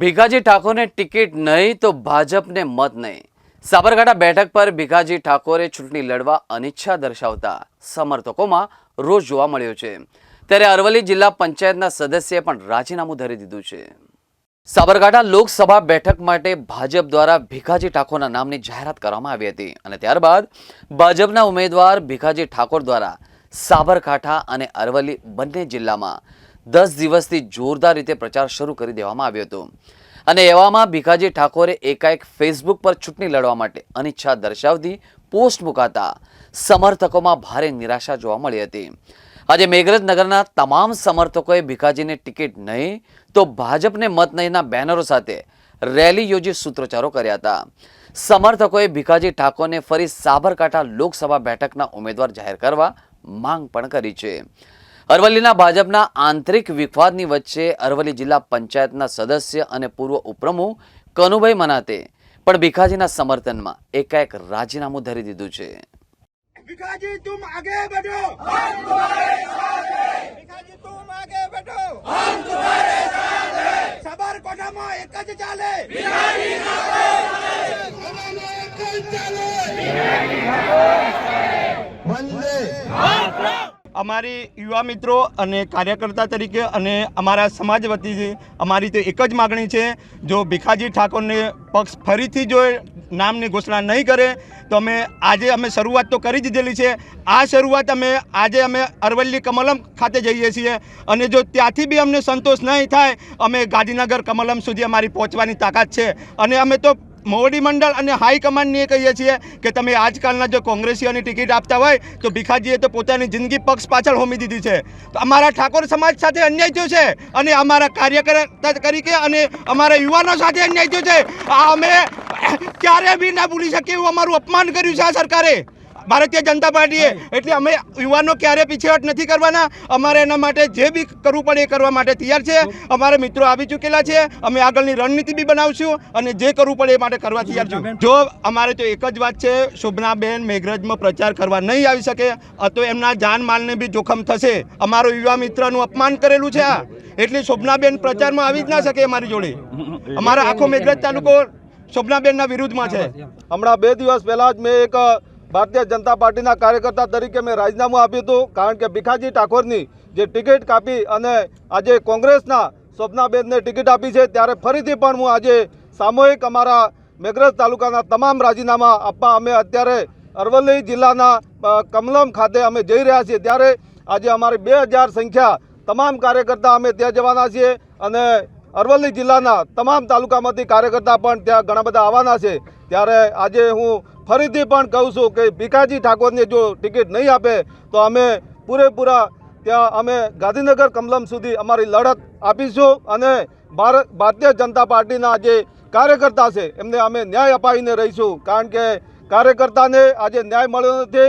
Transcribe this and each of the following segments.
ભીખાજી ઠાકોરને ટિકિટ નહીં તો ભાજપને મત નહીં. સાબરકાંઠા બેઠક પર ભીખાજી ઠાકોરે ચૂંટણી લડવા અનિચ્છા દર્શાવતા સમર્થકોમાં રોષ જોવા મળ્યો છે. ત્યારે અરવલ્લી જિલ્લા પંચાયતના સદસ્યએ પણ રાજીનામું ધરી દીધું છે. સાબરકાંઠા લોકસભા બેઠક માટે ભાજપ દ્વારા ભીખાજી ઠાકોરના નામની જાહેરાત કરવામાં આવી હતી અને ત્યારબાદ ભાજપના ઉમેદવાર ભીખાજી ઠાકોર દ્વારા સાબરકાંઠા અને અરવલ્લી બંને જિલ્લામાં દસ દિવસથી જોરદાર રીતે પ્રચાર શરૂ કરી દેવામાં આવ્યો હતો. અને એવામાં ભીખાજી ઠાકોરે એકાએક ફેસબુક પર ચૂંટણી લડવા માટે અનિચ્છા દર્શાવતી પોસ્ટ મુકાતા સમર્થકોમાં ભારે નિરાશા જોવા મળી હતી. આજે મેઘરજ નગરના તમામ સમર્થકોએ ભીખાજીને ટિકિટ નહીં તો ભાજપને મત નહીંના બેનરો સાથે રેલી યોજી સૂત્રોચ્ચારો કર્યા હતા. સમર્થકોએ ભીખાજી ઠાકોરને ફરી સાબરકાંઠા લોકસભા બેઠકના ઉમેદવાર જાહેર કરવા માંગ પણ કરી છે. અરવલ્લીના ભાજપના આંતરિક વિખવાદની વચ્ચે અરવલ્લી જિલ્લા પંચાયતના સદસ્ય અને પૂર્વ ઉપપ્રમુખ કનુભાઈ મનાતે પણ ભીખાજીના સમર્થનમાં એકાએક રાજીનામું ધરી દીધું છે. ભીખાજી, તુમ આગે બેઠો! હમ તુમ્હારે સાથ હૈ ભીખાજી, તુમ આગે બેઠો! હમ તુમ્હારે સાથ હૈ સબર કોઠામાં એક જ ચાલે! ભીખાજી સાથે અમારી યુવા મિત્રો અને કાર્યકર્તા તરીકે અને અમારા સમાજ વતીથી અમારી તો એક જ માગણી છે, જો ભીખાજી ઠાકોરને પક્ષ ફરીથી જો નામની ઘોષણા નહીં કરે, તો અમે આજે અમે શરૂઆત તો કરી દીધેલી છે. આ શરૂઆત અમે આજે અમે અરવલ્લી કમલમ ખાતે જઈએ છીએ અને જો ત્યાંથી બી અમને સંતોષ નહીં થાય, અમે ગાંધીનગર કમલમ સુધી અમારી પહોંચવાની તાકાત છે. અને અમે તો મોવડી મંડળ અને હાઈકમાન્ડને એ કહીએ છીએ કે તમે આજકાલના જો કોંગ્રેસીઓની ટિકિટ આપતા હોય, તો ભીખાજીએ તો પોતાની જિંદગી પક્ષ પાછળ હોમી દીધી છે. તો અમારા ઠાકોર સમાજ સાથે અન્યાય થયો છે અને અમારા કાર્યકર્તા, તરીકે અને અમારા યુવાનો સાથે અન્યાય થયો છે. આ અમે ક્યારે બી ના ભૂલી શકીએ એવું અમારું અપમાન કર્યું છે આ સરકારે. ભારતીય જનતા પાર્ટીએ. એટલે અમે યુવાનો ક્યારે પીછેહટ નથી કરવાના. અમારે એના માટે જે બી કરવું પડે એ કરવા માટે તૈયાર છે. અમારા મિત્રો આવી ચૂકેલા છે. અમે આગળની રણનીતિ બી બનાવશું અને જે કરવું પડે એ માટે કરવા તૈયાર છું. જો અમારે તો એક જ વાત છે શોભનાબેન મેઘરજમાં પ્રચાર કરવા નહીં આવી શકે તો એમના જાનમાલને બી જોખમ થશે. અમારો યુવા મિત્રનું અપમાન કરેલું છે આ. એટલે શોભનાબેન પ્રચારમાં આવી જ ના શકે અમારી જોડે. અમારા આખો મેઘરજ તાલુકો શોભનાબેનના વિરુદ્ધમાં છે. હમણાં બે દિવસ પહેલાં જ મેં એક ભારતીય જનતા પાર્ટીના કાર્યકર્તા તરીકે મેં રાજીનામું આપ્યું હતું. કારણ કે ભીખાજી ઠાકોરની જે ટિકિટ કાપી અને આજે કોંગ્રેસના સ્વપ્નાબેનને ટિકિટ આપી છે, ત્યારે ફરીથી પણ હું આજે સામૂહિક અમારા મેઘરજ તાલુકાના તમામ રાજીનામા આપવા અમે અત્યારે અરવલ્લી જિલ્લાના કમલમ ખાતે અમે જઈ રહ્યા છીએ. ત્યારે આજે અમારી બે સંખ્યા તમામ કાર્યકર્તા અમે ત્યાં જવાના છીએ અને અરવલ્લી જિલ્લાના તમામ તાલુકામાંથી કાર્યકર્તા પણ ત્યાં ઘણા બધા આવવાના છે. ત્યારે આજે હું ફરીથી પણ કહું છું કે ભીખાજી ઠાકોરને જો ટિકિટ નહીં આપે, તો અમે પૂરેપૂરા ત્યાં અમે ગાંધીનગર કમલમ સુધી અમારી લડત આપીશું અને ભારત, ભારતીય જનતા પાર્ટીના જે કાર્યકર્તા છે, એમને અમે ન્યાય અપાવીને રહીશું. કારણ કે કાર્યકર્તાને આજે ન્યાય મળ્યો નથી.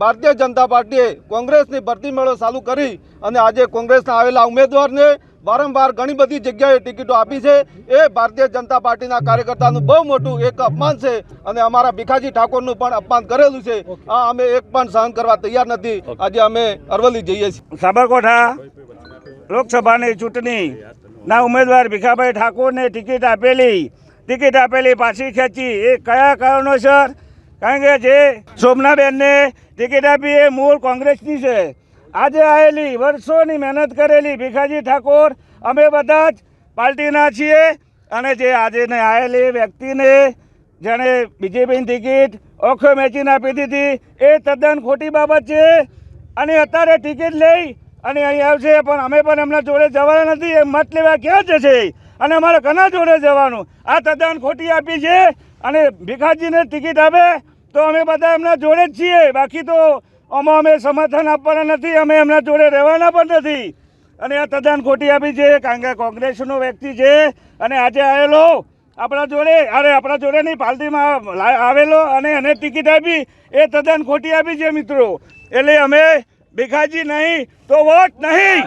ભારતીય જનતા પાર્ટીએ કોંગ્રેસની ભરતી મેળો ચાલુ કરી અને આજે કોંગ્રેસના આવેલા ઉમેદવારને વારંવાર ઘણી બધી જગ્યાએ ટિકિટો આપી છે. એ ભારતીય જનતા પાર્ટીના કાર્યકર્તાનું બહુ મોટું એક અપમાન છે અને અમારા ભીખાજી ઠાકોરનું પણ અપમાન કરેલું છે. આ અમે એક પણ સહન કરવા તૈયાર નથી. આજે અમે અરવલ્લી જઈએ છીએ. સાબરકોઠા લોકસભાની ચૂંટણી. ના ઉમેદવાર ભીખાભાઈ ઠાકોરને ટિકિટ આપેલી. ટિકિટ આપેલી પાછી ખેંચી. એ કયા કારણોસર? કારણ કે જે શોભનાબેનને ટિકિટ આપી એ મૂળ કોંગ્રેસની છે. આજે આવેલી વર્ષોની મહેનત કરેલી ભીખાજી ઠાકોર, અમે બધા જ પાર્ટીના છીએ અને જે આજે આવેલી વ્યક્તિને જેણે બીજેપીની ટિકિટ ઓખો મેચીને આપી દીધી, એ તદ્દન ખોટી બાબત છે. અને અત્યારે ટિકિટ લઈ અને અહીં આવશે, પણ અમે પણ એમના જોડે જવાના નથી, એ મત લેવા ક્યાં જશે? અને અમારે કના જોડે જવાનું? આ તદ્દન ખોટી આપી છે. અને ભીખાજીને ટિકિટ આપે તો અમે બધા એમના જોડે જ છીએ. બાકી તો આમાં અમે સમર્થન આપવાના નથી, અમે એમના જોડે રહેવાના પણ નથી. અને આ તદ્દન ખોટી આપી છે, કારણ કે કોંગ્રેસનો વ્યક્તિ છે. અને આજે આવેલો આપણા જોડે, અરે આપણા જોડે નહીં લા- આવેલો અને એને ટિકિટ આપી. એ તદ્દન ખોટી આપી છે મિત્રો. એટલે અમે ભીખાજી નહીં, તો વોટ નહીં.